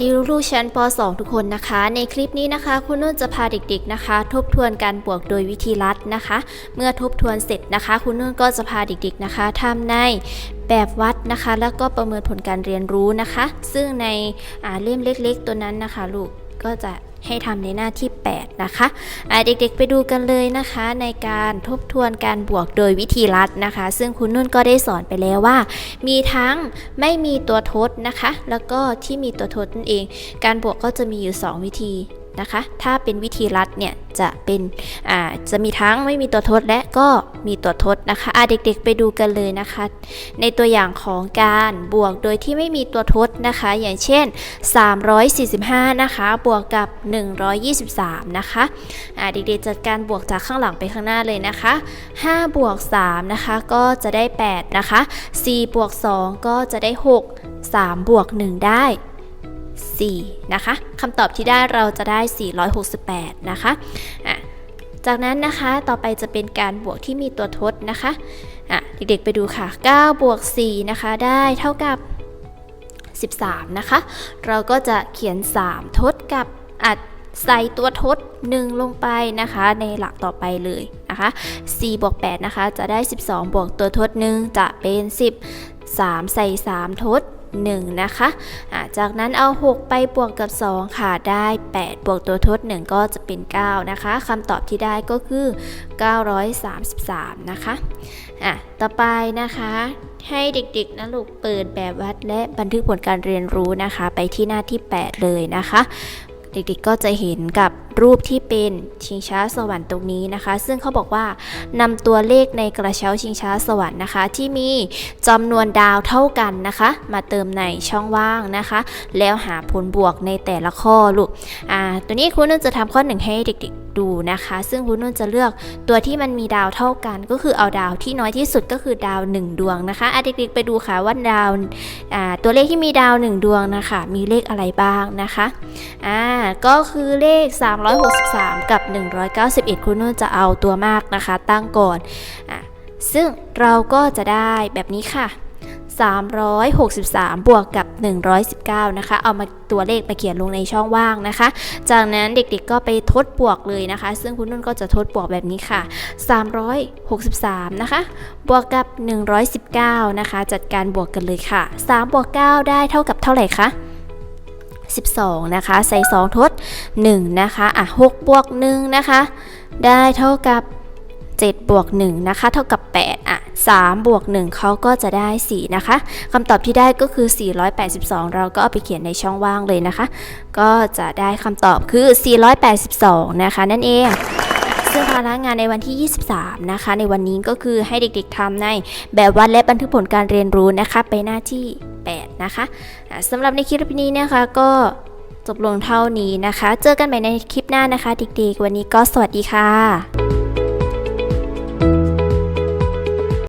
ดีลูกๆชั้นป .2 ทุกคนนะคะ ในคลิปนี้นะคะ คุณนุ่นจะพาเด็กๆนะคะ ทบทวนการบวกโดยวิธีลัดนะคะ เมื่อทบทวนเสร็จนะคะ คุณนุ่นก็จะพาเด็กๆนะคะทำในแบบวัดนะคะ แล้วก็ประเมินผลการเรียนรู้นะคะ ซึ่งในเล่มเล็ก ๆ ตัวนั้นนะคะลูกก็จะ ให้ทำในหน้าที่ 8 นะคะะเด็กๆไปดูกันเลยนะคะ ในการทบทวนการบวกโดยวิธีลัดนะคะ ซึ่งคุณนุ่นก็ได้สอนไปแล้วว่า มีทั้งไม่มีตัวทดนะคะ แล้วก็ที่มีตัวทดนั่นเอง การบวกก็จะมีอยู่ 2 วิธี นะคะ ถ้าเป็นวิธีลัดเนี่ยจะเป็นอ่าจะมีทั้งไม่มีตัวทดและก็มีตัวทดนะคะอ่าเด็กๆไปดูกันเลยนะคะ ในตัวอย่างของการบวกโดยที่ไม่มีตัวทดนะคะ อย่างเช่น 345 นะคะ บวกกับ 123 นะคะอ่าเด็กๆจัดการบวกจากข้างหลังไปข้างหน้าเลยนะคะ 5 บวก 3 นะคะ ก็จะได้ 8 นะคะ 4 บวก 2 ก็จะได้ 6 3 บวก 1 ได้ 4 นะคะคำตอบที่ได้เราจะได้ 468 นะคะอะจากนั้นนะคะต่อไปจะเป็นการบวกที่มีตัวทดนะคะอะเด็กๆไปดูค่ะ 9 บวก 4 นะคะ ได้เท่ากับ 13 นะคะ เราก็จะเขียน 3 ทดกับอัดใส่ตัวทด 1 ลงไปนะคะ ในหลักต่อไปเลยนะคะ4บวก8นะคะ จะได้ 12 บวกตัวทด 1 จะเป็น 10 3 ใส่ 3 ทด 1 นะคะะจากนั้นเอา 6 ไปบวกกับ 2 ค่ะ ได้ 8 บวกตัวทด 1 ก็จะเป็น 9 นะคะคำตอบที่ได้ก็คือ 933 นะคะอะต่อไปนะคะให้เด็กๆนะลูกเปิดแบบวัดและบันทึกผลการเรียนรู้นะคะ ไปที่หน้าที่ 8 เลยนะคะ เด็กๆก็จะเห็นกับรูปที่เป็นชิงช้าสวรรค์ตรงนี้นะคะ ซึ่งเขาบอกว่านำตัวเลขในกระเช้าชิงช้าสวรรค์นะคะ ที่มีจำนวนดาวเท่ากันนะคะ มาเติมในช่องว่างนะคะ แล้วหาผลบวกในแต่ละข้อลูกอ่าตัวนี้คุณนุ่นจะทำข้อหนึ่งให้เด็กๆดูนะคะ ซึ่งคุณนุ่นจะเลือกตัวที่มันมีดาวเท่ากัน ก็คือเอาดาวที่น้อยที่สุดก็คือดาว 1 ดวงนะคะอะเด็กๆไปดูค่ะว่าดาวอ่าตัวเลขที่มีดาว 1 ดวงนะคะ มีเลขอะไรบ้างนะคะอ่าก็คือเลข 363 กับ 191 คุณนุ่นจะเอาตัวมากนะคะ ตั้งก่อนอะซึ่งเราก็จะได้แบบนี้ค่ะ 363 บวกกับ 119 นะคะ เอามาตัวเลขมาเขียนลงในช่องว่างนะคะ จากนั้นเด็กๆก็ไปทดบวกเลยนะคะ ซึ่งคุณนุ่นก็จะทดบวกแบบนี้ค่ะ 363 นะคะ บวกกับ 119 นะคะ จัดการบวกกันเลยค่ะ 3 บวก 9 ได้เท่ากับเท่าไหร่คะ 12 นะคะ ใส่2ทด 1 นะคะ อะ6บวก1นะคะ ได้เท่ากับ 7 บวก 1 นะคะ เท่ากับ 8 อะ3บวก 1เขาก็จะได้ 4 นะคะคำตอบที่ได้ก็คือ 482 เราก็เอาไปเขียนในช่องว่างเลยนะคะ ก็จะได้คำตอบคือ 482 นะคะ นั่นเอง ซึ่งภาระงานในวันที่ 23 นะคะ ในวันนี้ก็คือให้เด็กๆทำในแบบวัดและบันทึกผลการเรียนรู้นะคะไปหน้าที่ 8 นะคะอะสำหรับในคลิปนี้นะคะก็จบลงเท่านี้นะคะ เจอกันใหม่ในคลิปหน้านะคะ เด็กๆ วันนี้ก็สวัสดีค่ะ